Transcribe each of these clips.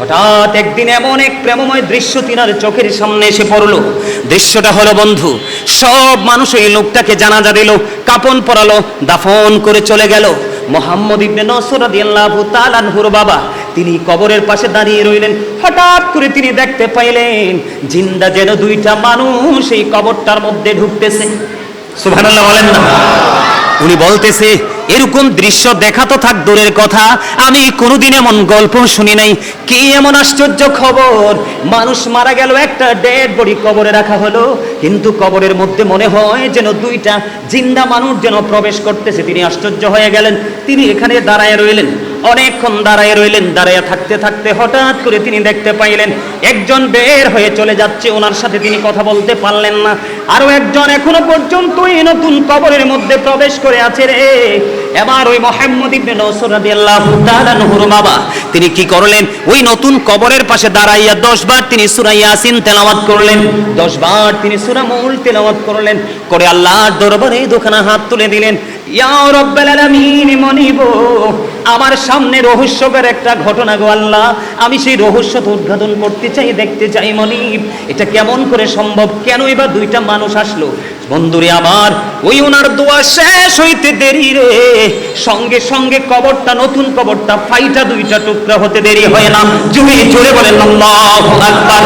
হঠাৎ একদিন এমন এক প্রেমময় দৃশ্য তিনার চোখের সামনে এসে পড়ল। দৃশ্যটা হলো, বন্ধু, সব মানুষ এই লোকটাকে জানাজা দিল, কাপন পরালো, দাফন করে চলে গেল। মোহাম্মদ ইবনে নসর রাদিয়াল্লাহু তাআলা আনহুর বাবা, তিনি কবরের পাশে দাঁড়িয়ে রইলেন। হঠাৎ করে তিনি দেখতে পাইলেন, জিন্দা যেন দুইটা মানুষ এই কবরটার মধ্যে ঢুকতেছে। সুবহানাল্লাহ বলেন না। উনি বলতেছে এরকম দৃশ্য দেখা তো থাক দূরের কথা। আমি কোনোদিন এমন গল্প শুনি নাই। কি এমন আশ্চর্য খবর? মানুষ মারা গেল, একটা ডেড বডি কবরে রাখা হলো। কিন্তু কবরের মধ্যে মনে হয় যেন দুইটা জিন্দা মানুষ যেন প্রবেশ করতেছে। তিনি আশ্চর্য হয়ে গেলেন। তিনি এখানে দাঁড়ায় রইলেন। অনেকক্ষণ দাঁড়ায় রইলেন। দাঁড়ায় থাকতে থাকতে হঠাৎ করে তিনি দেখতে পাইলেন, একজন বের হয়ে চলে যাচ্ছে। ওনার সাথে তিনি কথা বলতে পারলেন না। আরও একজন এখনও পর্যন্ত এই নতুন কবরের মধ্যে প্রবেশ করে আছে রে। এবার ওই মোহাম্মদ ইবনে নসর রাদিয়াল্লাহু তাআলা নহর বাবা, তিনি কি করলেন? ওই নতুন কবরের পাশে দাঁড়াইয়া 10 বার তিনি সূরা ইয়াসিন তেলাওয়াত করলেন। 10 বার তিনি সূরা মূল তেলাওয়াত করলেন, করে আল্লাহর দরবারে দুখানা হাত তুলে দিলেন। ইয়া রব্বাল আলামিন মনিব, আমার সামনে রহস্যকর একটা ঘটনা গো আল্লাহ। আমি সেই রহস্য উদ্ঘাটন করতে চাই, দেখতে চাই মনিব। এটা কেমন করে সম্ভব? কেন এবার দুইটা মানুষ আসলো? বন্ধুরে আমার, ওই ওনার দোয়া শেষ হইতে দেরি রে। সঙ্গে সঙ্গে কবরটা, নতুন কবরটা, ফাইটা দুইটা টুকরা হতে দেরি হয় না। জুড়ে জোরে বলেন, আল্লাহু আকবার।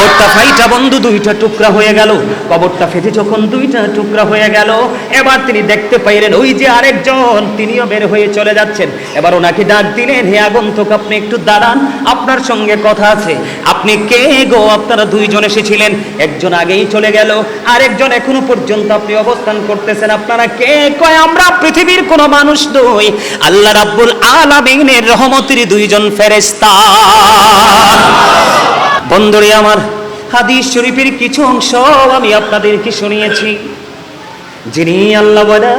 কবরটা ফাইটা বন্ধু, দুইটা টুকরা হয়ে গেল। কবরটা ফেটে যখন দুইটা টুকরা হয়ে গেল, এবার তিনি দেখতে পাইলেন ওই যে আরেকজন, তিনিও বের হয়ে চলে যাচ্ছেন। এবার ওনাকে ডাক দিলেন, হে আগন্তুক, আপনি একটু দাঁড়ান, আপনার সঙ্গে কথা আছে। আপনি কে গো? আপনারা দুইজন এসেছিলেন। একজন আগেই চলে গেল, আরেকজন এখনও পর্যন্ত আপনি অবস্থান করতেছেন। আপনারা কে? কয়, আমরা পৃথিবীর কোনো মানুষ নই। আল্লাহ রাব্বুল আলামিনের রহমতের দুইজন ফেরেশতা। বন্ধুরে আমার হাদিস শরীফের কিছু অংশ আমি আপনাদেরকে শুনিয়েছি। যিনি আল্লাহ বলা,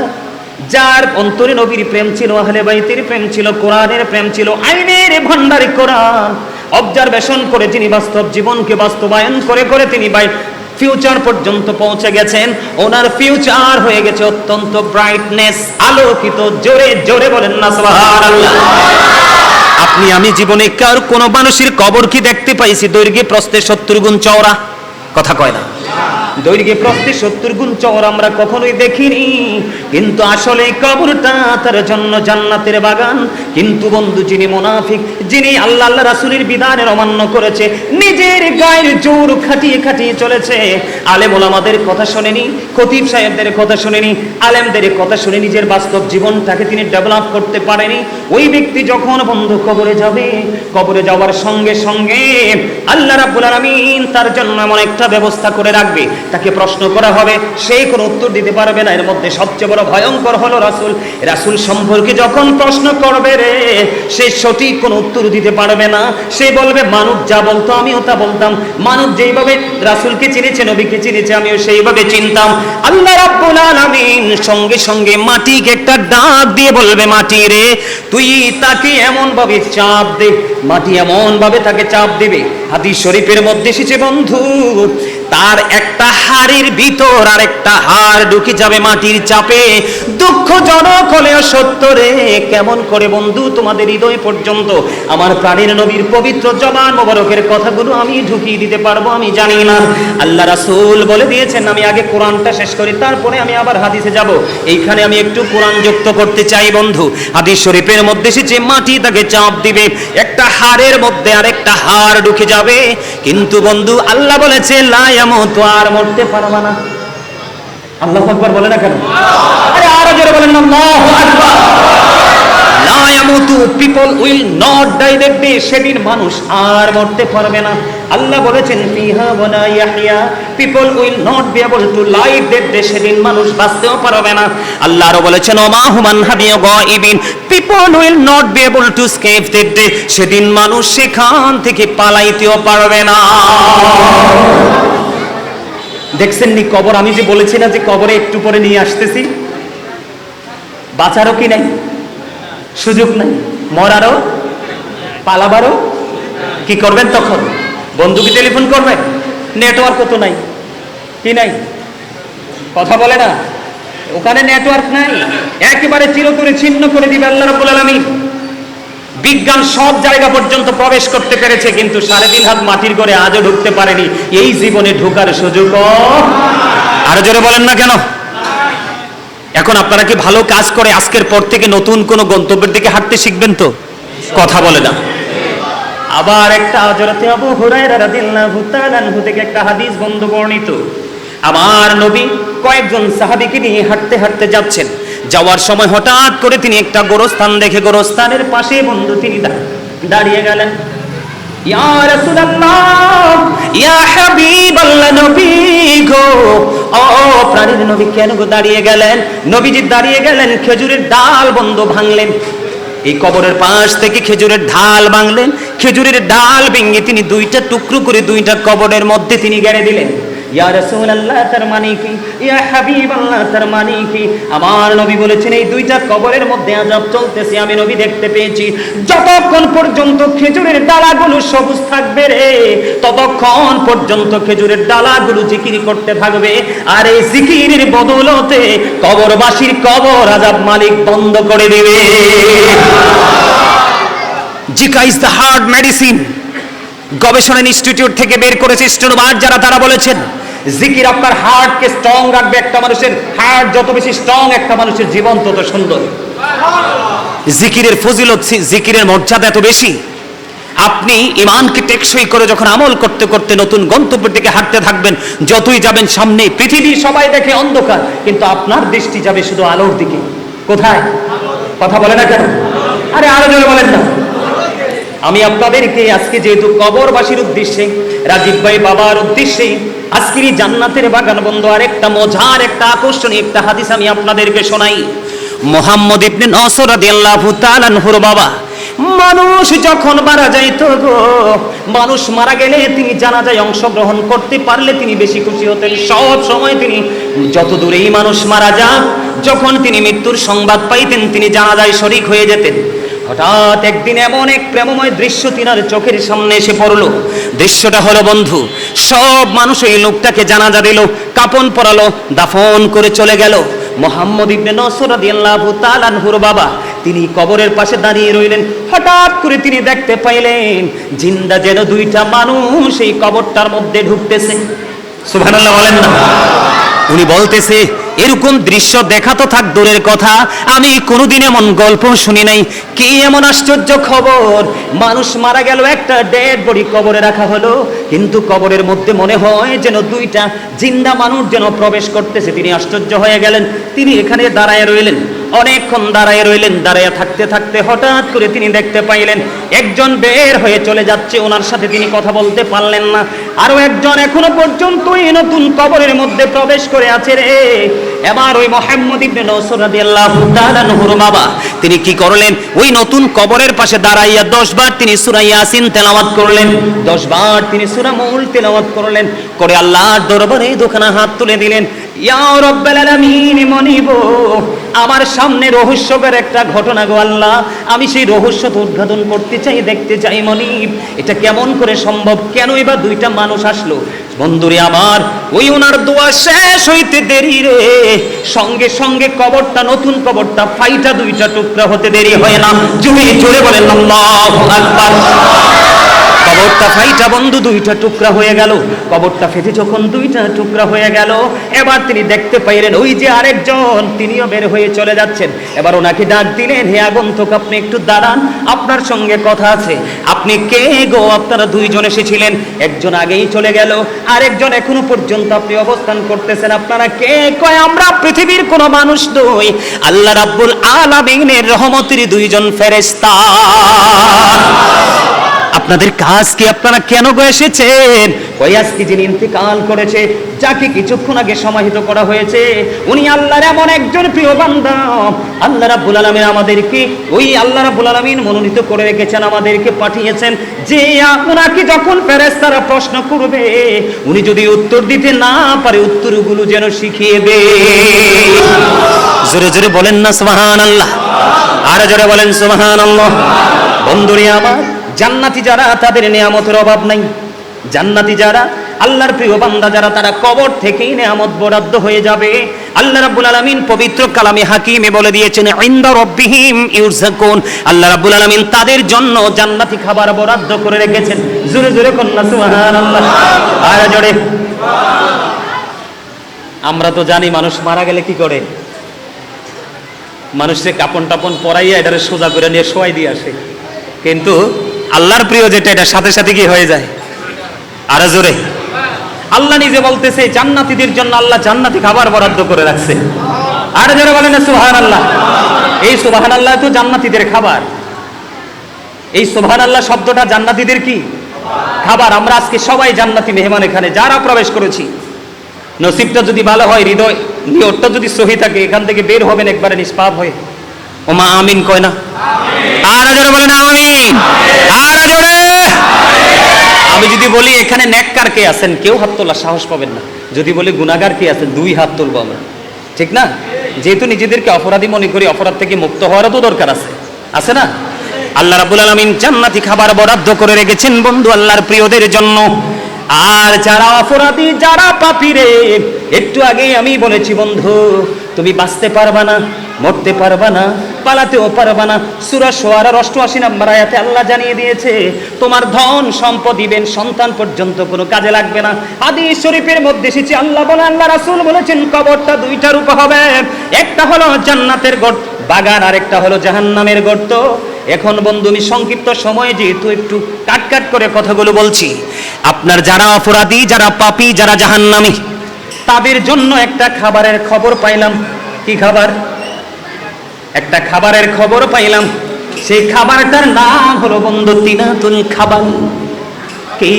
যার অন্তরে নবীর প্রেম ছিল, আহলে বাইতের প্রেম ছিল, কোরআনের প্রেম ছিল, আইনের ভান্ডারে কোরআন অবজারভেশন করে যিনি বাস্তব জীবনকে বাস্তবায়ন করে করে তিনি বাই ফিউচার পর্যন্ত পৌঁছে গেছেন। ওনার ফিউচার হয়ে গেছে অত্যন্ত ব্রাইটনেস, আলোকিত, জোরে জোরে বলেন না, সুবহানাল্লাহ। আপনি, আমি জীবনে কার কোনো মানুষের কবর কি দেখতে পাইছি? দৈর্ঘ্যে প্রস্তে সত্তর গুণ চওড়া। কথা কয় না। দৈর্ঘ্যে প্রস্তে সত্তর গুণ চওড়া আমরা কখনোই দেখিনি। কিন্তু আসলে কবরটা তার জন্য জান্নাতের বাগান। কিন্তু বন্ধু, যিনি মোনাফিক, যিনি আল্লাহ আল্লাহ রাসুলের বিধানের অমান্য করেছে, নিজের গায়ের জোর খাটিয়ে খাটিয়ে চলেছে। আলেম ওলামাদের কথা শোনেনি, খতিব সাহেবদের কথা শোনেনি, আলেমদের কথা শুনে নিজের বাস্তব জীবনটাকে তিনি ডেভেলপ করতে পারেনি। ওই ব্যক্তি যখন বন্ধু, কবরে যাবে, কবরে যাওয়ার সঙ্গে সঙ্গে আল্লাহ রাব্বুল আলামিন তার জন্য এমন একটা ব্যবস্থা করে রাখবে। তাকে প্রশ্ন করা হবে, সে কোনো উত্তর দিতে পারবে না। এর মধ্যে সবচেয়ে বড় ভয়ঙ্কর হলো রাসূল। রাসূল সম্পর্কে যখন প্রশ্ন করবে রে, সে সঠিক কোনো উত্তর দিতে পারবে না। সে বলবে মানুষ যা বলতো আমিও তা বলতাম। মানুষ যেইভাবে রাসূলকে চিনেছে, নবীকে চিনেছে, আমিও সেইভাবে চিনতাম। আল্লাহ রাব্বুল আলামিন সঙ্গে সঙ্গে মাটিকে একটা ডাক দিয়ে বলবে, মাটি রে, তুই তাকে এমন ভাবে চাপ দে। মাটি এমন ভাবে তাকে চাপ দেবে। হাদিস শরীফের মধ্যে এসেছে, বন্ধু তার একটা হাড়ের ভিতর আর একটা হাড় ঢুকে যাবে মাটির চাপে। দুঃখজনক হলেও সত্য রে, কেমন করে বন্ধু তোমাদের হৃদয় পর্যন্ত? আমার প্রাণীর নবীর পবিত্র জবান মোবারকের কথাগুলো আমি ঢুকিয়ে দিতে পারব, আমি জানি না। আল্লাহ রাসূল বলে দিয়েছেন, আমি আগে কোরআনটা শেষ করি, তারপরে আমি আবার হাদিসে যাব। এইখানে আমি একটু কোরআন যুক্ত করতে চাই বন্ধু। হাদিস শরীফের মধ্যে এসেছে মাটি তাকে চাপ দিবে, একটা হাড়ের মধ্যে আরেকটা হাড় ঢুকে যাবে। কিন্তু বন্ধু, আল্লাহ বলেছে লায়ামত আর মরতে পারবা না। আল্লাহ আকবার বলে না কেন? আরে আরও জোরে বলেন আল্লাহু আকবার। ইয়ামুতু, people will not die that day, সেদিন মানুষ আর মরতে পারবে না। আল্লাহ বলেছেন, ফিহা ওয়ালা people will not be able to live that day, সেদিন মানুষ বাঁচতেও পারবে না। আল্লাহ আরও বলেছেন ওমা হুমান হাবিয়া গাইবিন people will not be able to escape that day, সেদিন মানুষ সেখান থেকে পালাইতেও পারবে না। দেখছেন নি কবর? আমি যে বলেছি না যে কবরে একটু পরে নিয়ে আসতেছি। বাঁচারও কি নাই? সুযোগ নাই? মরারও? পালাবারও? কি করবেন তখন? বন্ধুকে টেলিফোন করবেন নেটওয়ার্ক তো নাই। কি নাই? কথা বলে না। ওখানে নেটওয়ার্ক নাই। একেবারে চিরতরে ছিন্ন করে দিবে আল্লাহ রাব্বুল আলামিন। বিজ্ঞান সব জায়গা পর্যন্ত প্রবেশ করতে পেরেছে, কিন্তু সাড়ে তিন হাত মাটির ঘরে আজও ঢুকতে পারেনি। এই জীবনে ঢোকার সুযোগ আরও জোরে বলেন না কেন? এখন আপনারা কি ভালো কাজ করে আজকের পর থেকে নতুন কোনো গন্তব্যের দিকে হাঁটতে শিখবেন তো? কথা বলে না আবার একটা হযরতে আবু হুরায়রা রাদিয়াল্লাহু তাআলা আনহু থেকে একটা হাদিস বন্ধ বর্ণিত। আমার নবী কয়েকজন সাহাবীকে নিয়ে হাঁটতে হাঁটতে যাচ্ছেন। যাওয়ার সময় হঠাৎ করে তিনি একটা গোরস্থান দেখে গোরস্থানের পাশে বন্ধু তিনি দাঁড়িয়ে গেলেন। নবী কেন দাঁড়িয়ে গেলেন? দাঁড়িয়ে গেলেন, খেজুরের ডাল বন্ধ ভাঙলেন। এই কবরের পাশ থেকে খেজুরের ঢাল ভাঙলেন। খেজুরের ভেঙে তিনি দুইটা টুকরো করে দুইটা কবরের মধ্যে তিনি গেড়ে দিলেন। ইয়া রাসূলুল্লাহ, তার মানে কি? ইয়া মানে আমার নবী বলেছেন, এই কবরের মধ্যে আমি নবী দেখতে পেয়েছি। যতক্ষণ পর্যন্ত খেজুরের ডালাগুলো সবুজ থাকবে রে, ততক্ষণ পর্যন্ত খেজুরের ডালাগুলো জিকির করতে থাকবে। আর এই জিকিরের বদলতে কবরবাসীর কবর আযাব মালিক বন্ধ করে দিবে। জিকা ইজ দ্য হার্ড মেডিসিন। গবেষণা ইনস্টিটিউট থেকে বের করেছে স্টোনবার যারা তারা বলেছেন, জিকির আপনার হার্টকে স্ট্রং রাখবে একটা মানুষের হার্ট যত বেশি স্ট্রং একটা মানুষের জীবন, তত সুন্দর। জিকিরের ফজিলত জিকিরের মর্যাদা এত বেশি। আপনি ইমানকে টেকসই করে যখন আমল করতে করতে নতুন গন্তব্যের দিকে হাঁটতে থাকবেন, যতই যাবেন সামনে, পৃথিবী সবাই দেখে অন্ধকার, কিন্তু আপনার দৃষ্টি যাবে শুধু আলোর দিকে। কোথায়? কথা বলে না কেন? আরে আরও জোরে বলেন না। আমি আপনাদেরকে আজকে যেহেতু কবরবাসীর উদ্দেশ্যে, রাজীব ভাই বাবার উদ্দেশ্যে, আজকের জান্নাতের বাগান বন্ধ আর একটা মজার একটা আকর্ষণীয় একটা হাদিস আমি আপনাদেরকে শোনাই। মোহাম্মদ ইবনে নসর রাদিয়াল্লাহু তাআলা আনহুর বাবা, মানুষ যখন মারা যাইতো গো, মানুষ মারা গেলে তিনি জানাজায় অংশগ্রহণ করতে পারলে তিনি বেশি খুশি হতেন। সব সময় তিনি যত দূরেই মানুষ মারা যাক, যখন তিনি মৃত্যুর সংবাদ পাইতেন, তিনি জানাজায় শরিক হয়ে যেতেন। হঠাৎ একদিন এমন এক প্রেমময় দৃশ্য তিনার চোখের সামনে এসে পড়ল। দৃশ্যটা হলো, বন্ধু, সব মানুষ এই লোকটাকে জানাজা দিল, কাপন পরালো, দাফন করে চলে গেল। মোহাম্মদ ইবনে নসর রাদিয়াল্লাহু তাআলা আনহুর বাবা, তিনি কবরের পাশে দাঁড়িয়ে রইলেন। হঠাৎ করে তিনি দেখতে পাইলেন, জিন্দা যেন দুইটা মানুষ এই কবরটার মধ্যে ঢুকতেছে। সুবহানাল্লাহ বলেন না। উনি বলতেছে এরকম দৃশ্য দেখা তো থাক দূরের কথা। আমি কোনোদিন এমন গল্প শুনি নাই। কি এমন আশ্চর্য খবর? মানুষ মারা গেল, একটা ডেড বডি কবরে রাখা হলো। কিন্তু কবরের মধ্যে মনে হয় যেন দুইটা জিন্দা মানুষ যেন প্রবেশ করতেছে। তিনি আশ্চর্য হয়ে গেলেন। তিনি এখানে দাঁড়ায় রইলেন। অনেকক্ষণ দাঁড়ায় রইলেন দাঁড়ায় থাকতে থাকতে হঠাৎ করে তিনি দেখতে পাইলেন, একজন বের হয়ে চলে যাচ্ছে। ওনার সাথে তিনি কথা বলতে পারলেন না। আরও একজন এখনও পর্যন্ত এই নতুন কবরের মধ্যে প্রবেশ করে আছে রে। এবার ওই মোহাম্মদ ইবনে নসর রাদিয়াল্লাহু তাআলা আনহুর বাবা, তিনি কি করলেন? ওই নতুন কবরের পাশে দাঁড়াইয়া 10 বার তিনি সূরা ইয়াসিন তেলাওয়াত করলেন। 10 বার তিনি সূরা মূল তেলাওয়াত করলেন। করে আল্লাহর দরবারে দোকানে হাত তুলে দিলেন। আমার সামনে রহস্যকর একটা ঘটনা গো আল্লাহ। আমি সেই রহস্য উদ্ঘাটন করতে চাই, দেখতে চাই মনিব, এটা কেমন করে সম্ভব? কেন এবার দুইটা মানুষ আসলো? বন্ধুরে আমার, ওই ওনার দোয়া শেষ হইতে দেরি রে। সঙ্গে সঙ্গে কবরটা, নতুন কবরটা, ফাইটা দুইটা টুকরা হতে দেরি হয় না। জুড়ে জোরে বলেন, আল্লাহু কবরটা ফাইটা বন্ধু, দুইটা টুকরা হয়ে গেল। কবরটা ফেটে যখন দুইটা টুকরা হয়ে গেল, এবার তিনি দেখতে পাইলেন ওই যে আরেকজন, তিনিও বের হয়ে চলে যাচ্ছেন। এবার ওনাকে ডাক দিলেন, হে আগন্তুক, আপনি একটু দাঁড়ান, আপনার সঙ্গে কথা আছে। আপনি কে গো? আপনারা দুইজন এসেছিলেন, একজন আগেই চলে গেল, আরেকজন এখনও পর্যন্ত আপনি অবস্থান করতেছেন। আপনারা কে? কয়, আমরা পৃথিবীর কোনো মানুষ নই। আল্লাহ রাব্বুল আলামিনের রহমতের দুইজন ফেরেশতা। আপনাদের কাজ কি আপনারা কেন গো এসেছেন? ওই আজকে যিনি ইন্তেকাল করেছে, যাকে কিছুক্ষণ আগে সমাহিত করা হয়েছে, উনি আল্লাহর এমন একজন প্রিয় বান্দা। আল্লাহ রাব্বুল আলামিন আমাদেরকে, ওই আল্লাহ রাব্বুল আলামিন মনোনীত করে রেখেছেন, আমাদেরকে পাঠিয়েছেন। যে আপনাকে যখন ফেরেশতারা প্রশ্ন করবে, উনি যদি উত্তর দিতে না পারে, উত্তরগুলো যেন শিখিয়ে দে জোরে জোরে বলেন না, সুবহানাল্লাহ। আর জোরে বলেন, সুবহানাল্লাহ। বন্ধুরে আমার জান্নাতি যারা, তাদের নিয়ামতের অভাব নাই। জান্নাতি যারা, আল্লাহর প্রিয় বান্দা যারা, তারা কবর থেকেই নিয়ামত বরাদ্দ হয়ে যাবে। আল্লাহ রাব্বুল আলামিন পবিত্র কালামে হাকিমে বলে দিয়েছেন, ইনদা রাব্বিহিম ইউরজাকুন। আল্লাহ রাব্বুল আলামিন তাদের জন্য জান্নাতি খাবার বরাদ্দ করে রেখেছেন। জোরে জোরে কন্যা, সুবহানাল্লাহ। আর জোরে। আমরা তো জানি মানুষ মারা গেলে কি করে। মানুষের কাপন টাপন পরাইয়া এটারে সোজা করে নিয়ে শোয়াই দিয়ে আসে। কিন্তু আল্লাহর প্রিয় যেটা, এটা সাথে সাথে কি হয়ে যায়। আরও জোরে। আল্লাহ নিজে বলতেছে, জান্নাতীদের জন্য আল্লাহ জান্নাতি খাবার বরাদ্দ করে রাখছে। আর যারা বলেন সুহান আল্লাহ এই সুবাহান আল্লাহ তো জান্নাতীদের খাবার। এই সুবহান আল্লাহ শব্দটা জান্নাতীদের কি? খাবার। আমরা আজকে সবাই জান্নাতি মেহমান এখানে, যারা প্রবেশ করেছি। নসিবটা যদি ভালো হয়, হৃদয় নিয়তটা যদি সহি থাকে, এখান থেকে বের হবেন একবারে নিষ্পাপ হয়ে। ওমা আমিন কয় না? আর জোরে বলেন, আমিন। আর জোরে। আমি যদি বলি, এখানে নেককার কে আছেন, কেউ হাত তোলার সাহস পাবেন না। যদি বলি গুনাগার কে আছেন, দুই হাত তুলবো আমরা। ঠিক না? যেহেতু নিজেদেরকে অপরাধী মনে করি, অপরাধ থেকে মুক্ত হওয়ারও তো দরকার আছে। আছে না? আল্লাহ রাব্বুল আলামিন জান্নাতি খাবার বরাদ্দ করে রেখেছেন বন্ধু আল্লাহর প্রিয়দের জন্য। আর যারা অপরাধী, যারা পাপী রে, একটু আগেই আমি বলেছি, বন্ধু, তুমি বাঁচতে পারবা না। মরতে পারবা না, পালাতেও পারবা না। সুরা সোয়ারার অষ্টআশি নাম্বার আয়াতে আল্লাহ জানিয়ে দিয়েছে, তোমার ধন সম্পদ দিবেন সন্তান পর্যন্ত কোনো কাজে লাগবে না। আদি শরীফের মধ্যে এসেছে, আল্লাহ বলে, আল্লাহ রাসূল বলেছেন, কবরটা দুইটা রূপ হবে। একটা হলো জান্নাতের গর্ত, বাগান, আর একটা হলো জাহান্নামের গর্ত। এখন বন্ধু, আমি সংক্ষিপ্ত সময়ে যেহেতু একটু কাট কাট করে কথাগুলো বলছি, আপনার যারা অপরাধী, যারা পাপী, যারা জাহান্নামী, তাদের জন্য একটা খাবারের খবর পাইলাম। কি খাবার? একটা খাবারের খবর পাইলাম। সেই খাবারটার নাম হলো বন্ধু তিনাতুল খাবার কি?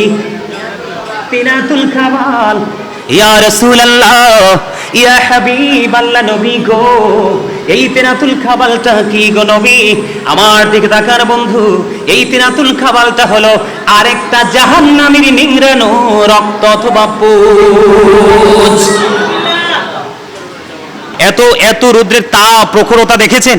তিনাতুল খাবার ইয়া রাসূলুল্লাহ, ইয়া হাবিবাল্লাহ নবী গো। এই তেনাতুল খাবালটা কি গো নবী? আমার দিকে তাকার বন্ধু, এই তেনাতুল খাবালটা হলো আরেকটা জাহান্নামীর নিংড়ানো রক্ত অথবা পুজ। এত এত রুদ্রের তাপ, প্রখরতা দেখেছেন?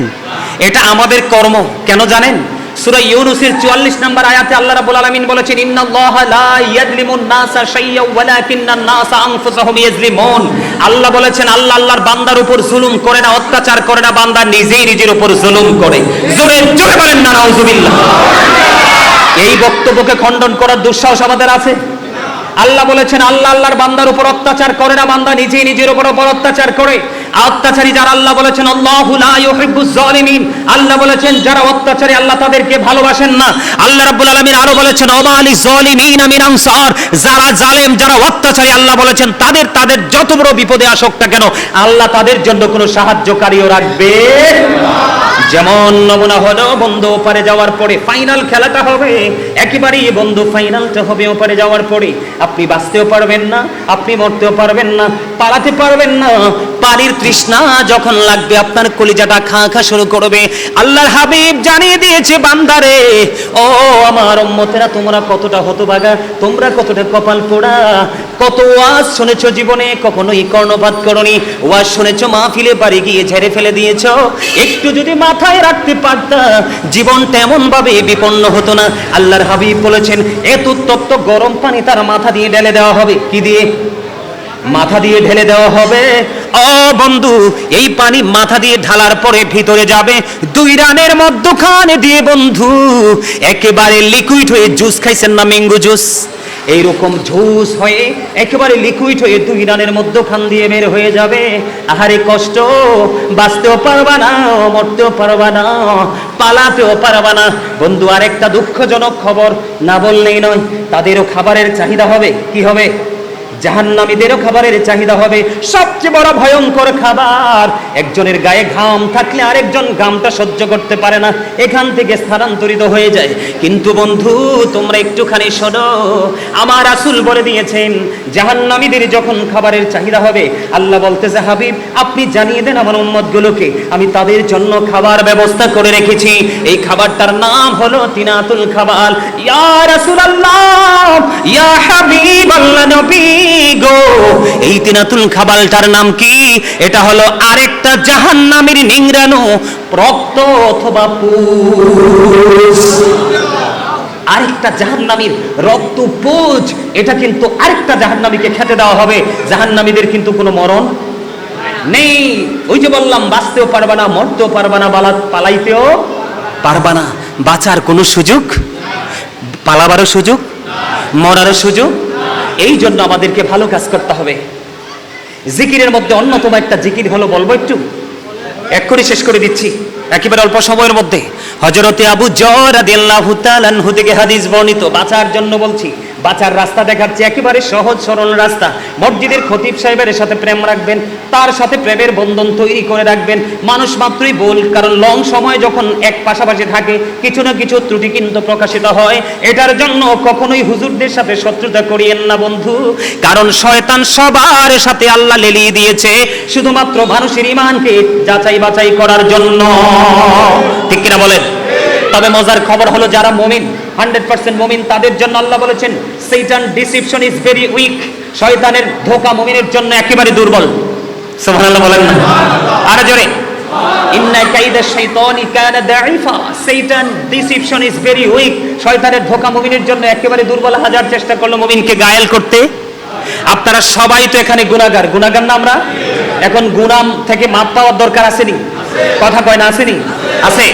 এটা আমাদের কর্ম, কেন জানেন? সূরা ইউনূসের 44 নম্বর আয়াতে আল্লাহ রাব্বুল আলামিন বলেছেন, ইন্নাল্লাহা লা ইয়াজলিমুন নাসা শাইয়্যা ওয়ালাকিন্নান নাসা আনফুসাহুম ইয়াজলিমুন আল্লাহ বলেছেন, আল্লাহ আল্লাহর বান্দার উপর জুলুম করে না, অত্যাচার করে না, বান্দা নিজেই নিজের উপর জুলুম করে। জোরে জোরে বলেন না, নাউজুবিল্লাহ। এই বক্তব্যকে খণ্ডন করার দুঃসাহস আমাদের আছে? আল্লাহ বলেছেন, আল্লাহ আল্লাহর বান্দার উপর অত্যাচার করে না, বান্দা নিজেই নিজের উপর উপর অত্যাচার করে অত্যাচারী যারা আল্লাহ বলেছেন জালিমিন আল্লাহ বলেছেন, যারা অত্যাচারী, আল্লাহ তাদেরকে ভালোবাসেন না। আল্লাহ রাব্বুল আলামিন আরও বলেছেন ওমালি জালিমিন মিন আনসার। যারা জালেম, যারা অত্যাচারী, আল্লাহ বলেছেন, তাদের তাদের যত বড় বিপদে আসুক না কেন, আল্লাহ তাদের জন্য কোনো সাহায্যকারীও রাখবে যেমন নমুনা হলো, বন্ধু, ওপারে যাওয়ার পরে ফাইনাল খেলাটা হবে। একেবারেই বন্ধু, ফাইনালটা হবে ওপারে যাওয়ার পরে। আপনি বাঁচতেও পারবেন না, আপনি মরতেও পারবেন না, পালাতে পারবেন না। পানির তৃষ্ণা যখন লাগবে, আপনার কলিজাটা খা খা শুরু করবে। আল্লাহর হাবিব জানিয়ে দিয়েছে, বান্দারে, ও আমার উম্মতেরা, তোমরা কতটা হতভাগা, তোমরা কতটা কপাল পোড়া কত ওয়াজ শুনেছো জীবনে? কখনোই কর্ণপাত করনি। ওয়াজ শুনেছো, মাহফিলে বাড়ি গিয়ে ঝেড়ে ফেলে দিয়েছ? একটু যদি মাথায় রাখতে পারতা, জীবন তেমন ভাবে বিপন্ন হতো না। আল্লাহর হাবিব বলেছেন, এত উত্তপ্ত গরম পানি তার মাথা দিয়ে ঢেলে দেওয়া হবে। কি দিয়ে? মাথা দিয়ে ঢেলে দেওয়া হবে। ও বন্ধু, এই পানি মাথা দিয়ে ঢালার পরে ভিতরে যাবে। দুই রানের মধ্যখানে দিয়ে বন্ধু, একেবারে লিকুইড হয়ে জুস খাইছেন না ম্যাঙ্গো জুস এইরকম ঝুস হয়ে একেবারে লিকুইড হয়ে দুই রানের মধ্যখান দিয়ে বের হয়ে যাবে। আহারে কষ্ট, বাঁচতেও পারবা না, মরতেও পারবা না, পালাতেও পারবা না। বন্ধু, আরেকটা দুঃখজনক খবর না বললেই নয়, তাদেরও খাবারের চাহিদা হবে, কি হবে? জাহান্নামীদেরও খাবারের চাহিদা হবে। সবচেয়ে বড় ভয়ঙ্কর খাবার, একজনের গায়ে ঘাম থাকলে আরেকজন ঘামটা সহ্য করতে পারে না, এখান থেকে স্থানান্তরিত হয়ে যায়। কিন্তু বন্ধু, তোমরা একটুখানি শোনো, আমার আসুল বলে দিয়েছেন, জাহান্নামীদের যখন খাবারের চাহিদা হবে, আল্লাহ বলতেছে, হাবিব, আপনি জানিয়ে দেন আমার উম্মতগুলোকে, আমি তাদের জন্য খাবার ব্যবস্থা করে রেখেছি। এই খাবারটার নাম হলো তিনাতুল খাবার ইয়া রাসূলুল্লাহ, ইয়া হাবিব আল্লাহ নবী। গো। এই তিনাতুল খাবালটার নাম কি? এটা হলো আরেকটা জাহান্নামের নিংরানো রক্ত অথবা পুষ আরেকটা জাহান্নামীর রক্ত পুজ, এটা কিন্তু আরেকটা জাহান্নামীকে খেতে দেওয়া হবে। জাহান্নামীদের কিন্তু কোনো মরণ নেই। ওই যে বললাম, বাঁচতেও পারবা না, মরতেও পারবা না পালাইতেও পারবা না। বাঁচার কোনো সুযোগ? পালাবারও সুযোগ? মরারও সুযোগ? এই জন্য আমাদেরকে ভালো কাজ করতে হবে। জিকিরের মধ্যে অন্যতম একটা জিকির হলো, বলব একটু? এক্ষুনি শেষ করে দিচ্ছি। একেবারে অল্প সময়ের মধ্যে। হজরতে আবু জর আদিল্লাহু তাআলাহু থেকে হাদিস বর্ণিত। বাঁচার জন্য বলছি বাঁচার রাস্তা দেখাচ্ছে একেবারে সহজ, সরল রাস্তা। মসজিদের খতিব সাহেবের সাথে প্রেম রাখবেন, তার সাথে প্রেমের বন্ধন তৈরি করে রাখবেন। মানুষ মাত্রই বল কারণ লং সময় যখন এক পাশাপাশি থাকে, কিছু না কিছু ত্রুটি কিন্তু প্রকাশিত হয়। এটার জন্য কখনোই হুজুরদের সাথে শত্রুতা করিয়েন না, বন্ধু। কারণ শয়তান সবার সাথে আল্লাহ লেলিয়ে দিয়েছে, শুধুমাত্র মানুষের ইমানকে যাচাই বাছাই করার জন্য। ঠিক কিনা বলেন? তবে মজার খবর হলো, যারা মমিন হান্ড্রেড পার্সেন্ট মমিন, তাদের জন্য আল্লাহ বলেছেন Satan deception is very weak শয়তানের ধোকা মমিনের জন্য একেবারে দুর্বল। সুবহানাল্লাহ বলেন না। আর জোরে। ইন্না কাইদা শাইতানি কানা দাঈফা। Satan deception is very weak শয়তানের ধোকা মুমিনের জন্য একেবারে দুর্বল হাজার চেষ্টা করল মুমিনকে গায়েল করতে। আপনারা সবাই তো এখানে গুনাহগার। গুনাহগার না আমরা? এখন গুনাম থেকে মাপ পাওয়ার দরকার আসেনি। কথা কয় না আসেনি? আছে।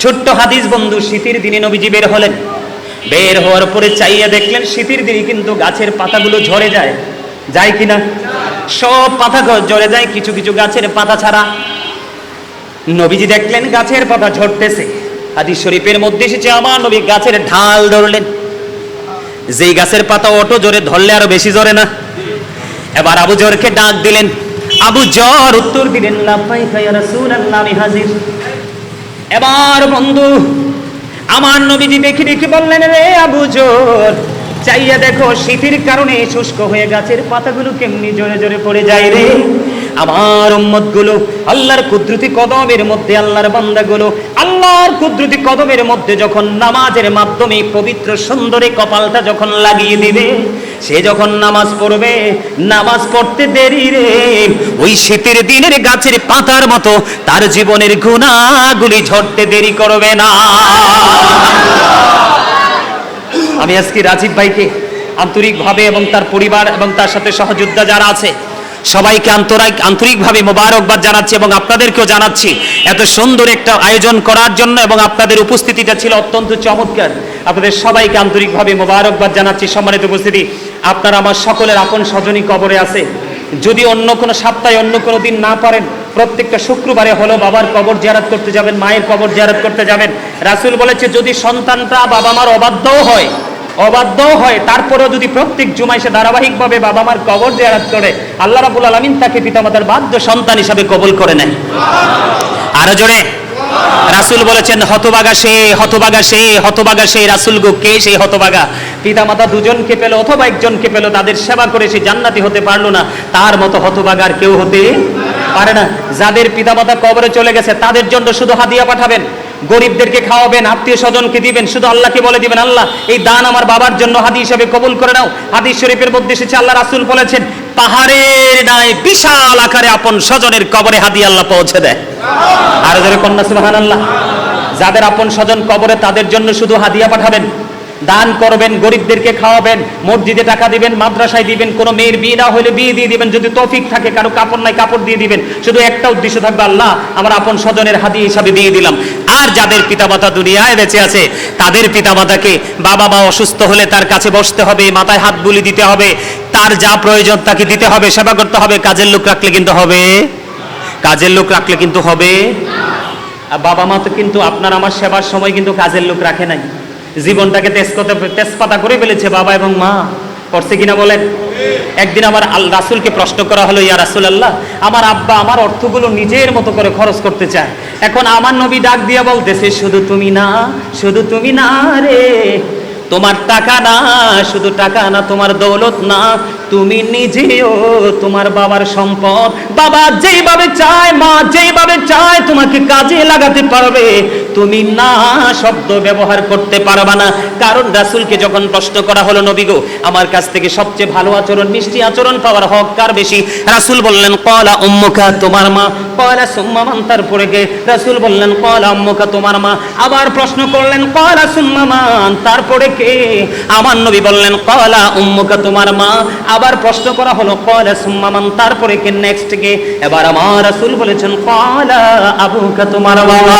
ছোট্ট হাদিস বন্ধু, শীতের দিনে নবীজি বের হলেন। বের হওয়ার পরে চাইয়া দেখলেন শীতের দিনে কিন্তু গাছের পাতাগুলো ঝরে যায়। যায় কিনা? সব পাতা ঝরে যায়, কিছু কিছু গাছের পাতা ছাড়া। নবীজি দেখলেন গাছের পাতা ঝরতেছে। হাদিস শরীফের মধ্যে এসেছে, আমার নবী গাছের ঢাল ধরলেন। যেই গাছের পাতা অটো জোরে ধরলে আরও বেশি জোরে না? এবার আবু জরকে ডাক দিলেন, আবু জর, উত্তর দিলেন লাব্বাইকা ইয়া রাসূলুল্লাহ, আমি হাজির। এবার বন্ধু আমার নবীজি দেখে দেখে বললেন, রে আবু জোর, চাইয়া দেখো শীতের কারণে শুষ্ক হয়ে গাছের পাতাগুলো কেমনি জোরে জোরে পড়ে যায় রে। আমার উম্মতগুলো আল্লাহর কুদরতি কদমের মধ্যে, আল্লাহর বান্দা গুলো আল্লাহর কুদরতি কদমের মধ্যে যখন নামাজের মাধ্যমে পবিত্র সুন্দরী কপালটা যখন লাগিয়ে দিবে সে যখন নামাজ পড়বে, নামাজ পড়তে দেরি রে। ওই শীতের দিনের গাছের পাতার মতো তার জীবনের গুণাগুলি ঝরতে দেরি করবে না। আমি আজকে রাজীব ভাইকে আন্তরিকভাবে এবং তার পরিবার এবং তার সাথে সহযোদ্ধা যারা আছে, সবাইকে আন্তরিক আন্তরিকভাবে মোবারকবাদ জানাচ্ছি এবং আপনাদেরকেও জানাচ্ছি, এত সুন্দর একটা আয়োজন করার জন্য এবং আপনাদের উপস্থিতিটা ছিল অত্যন্ত চমৎকার। আপনাদের সবাইকে আন্তরিকভাবে মোবারকবাদ জানাচ্ছি, সম্মানিত উপস্থিতি। আপনারা আমার সকলের আপন স্বজনী কবরে আছে। যদি অন্য কোনো সপ্তাহে অন্য কোনো দিন না পারেন, প্রত্যেকটা শুক্রবারে হলো বাবার কবর জিয়ারত করতে যাবেন, মায়ের কবর জিয়ারত করতে যাবেন। রাসূল বলেছে, যদি সন্তানটা বাবা মার অবাধ্যও হয় অবাধ্যও হয়, তারপরেও যদি প্রত্যেক জুমায় সে ধারাবাহিকভাবে বাবা মার কবর জিয়ারত করে, আল্লাহ রাবুল আলমিন তাকে পিতামাতার বাধ্য সন্তান হিসাবে কবল করে নেন আরও জোরে। রাসূল বলেছেন, হতবাগা সে হতবাগা সে হতবাগা সে, রাসূল গো, কে সেই হতবাগা? পিতামাতা দুজনকে পেল অথবা একজনকে পেল, তাদের সেবা করে সে জান্নাতি হতে পারল না। তার মতো হতবাগার কেউ হতে পারে না। যাদের পিতামাতা কবরে চলে গেছে, তাদের জন্য শুধু হাদিয়া পাঠাবেন। গরিবদেরকে খাওয়াবেন আত্মীয় স্বজনকে দিবেন, শুধু আল্লাহকে বলে দিবেন, আল্লাহ, এই দান আমার বাবার জন্য হাদি হিসেবে কবুল করে নাও। হাদিস শরীফের মধ্যে এসেছে, আল্লাহ রাসূল বলেছেন পাহাড়ের নাই বিশাল আকারে আপন স্বজনের কবরে হাদি আল্লাহ পৌঁছে দেয়। আর যারা কন্যা, সুবহানাল্লাহ। যাদের আপন স্বজন কবরে, তাদের জন্য শুধু হাদিয়া পাঠাবেন। দান করবেন, গরিবদেরকে খাওয়াবেন, মসজিদে টাকা দিবেন, মাদ্রাসায় দিবেন, কোনো মেয়ের বিয়ে না হলে বিয়ে দিয়ে দিবেন, যদি তৌফিক থাকে, কারও কাপড় নাই, কাপড় দিয়ে দিবেন, শুধু একটা উদ্দেশ্য থাকবে, আল্লাহ, আমার আপন স্বজনের হাদি হিসাবে দিয়ে দিলাম। আর যাদের পিতামাতা দুনিয়ায় বেঁচে আছে, তাদের পিতামাতাকে বাবা মা অসুস্থ হলে তার কাছে বসতে হবে, মাথায় হাত বুলি দিতে হবে, তার যা প্রয়োজন তাকে দিতে হবে, সেবা করতে হবে, কাজের লোক রাখলে কিন্তু হবে। কাজের লোক রাখলে কিন্তু হবে। বাবা মা তো কিন্তু আপনার আমার সেবার সময় কিন্তু কাজের লোক রাখে নাই। জীবনটাকে তেজপাতা তেজপাতা করে ফেলেছে বাবা এবং মা। করছে কিনা বলেন? একদিন আমার আল রাসুলকে প্রশ্ন করা হলো, ইয়া রাসুল আল্লাহ আমার আব্বা আমার অর্থগুলো নিজের মতো করে খরচ করতে চায়। এখন আমার নবী ডাক দিয়ে বলতেছে, শুধু তুমি না, শুধু তুমি না রে। তোমার টাকা না, শুধু টাকা না, তোমার দৌলত না। তুমি নিজেও তোমার বাবার সম্পদ। বাবা যেইভাবে চায়, মা যেইভাবে চায়, তোমাকে কাজে লাগাতে পারবে। তুমি না শব্দ ব্যবহার করতে পারবা না। কারণ রাসুলকে যখন প্রশ্ন করা হলো, নবী গো, আমার কাছ থেকে সবচেয়ে ভালো আচরণ, মিষ্টি আচরণ পাওয়ার হক কার বেশি? রাসুল বললেন কলা উম্মুখা তোমার মা কলা সুম্মা মান তারপরে কে রাসুল বললেন কলা আম্মুকা তোমার মা আবার প্রশ্ন করলেন কলা সুম্মা মান তারপরে কে আমার নবী বললেন কলা উম্মুকা তোমার মা আবার প্রশ্ন করা হলো কলা সুম্মা মান তারপরে কে নেক্সট কে۔ এবার আমার রাসূল বলেছেন কলা আবুকা তোমার বাবা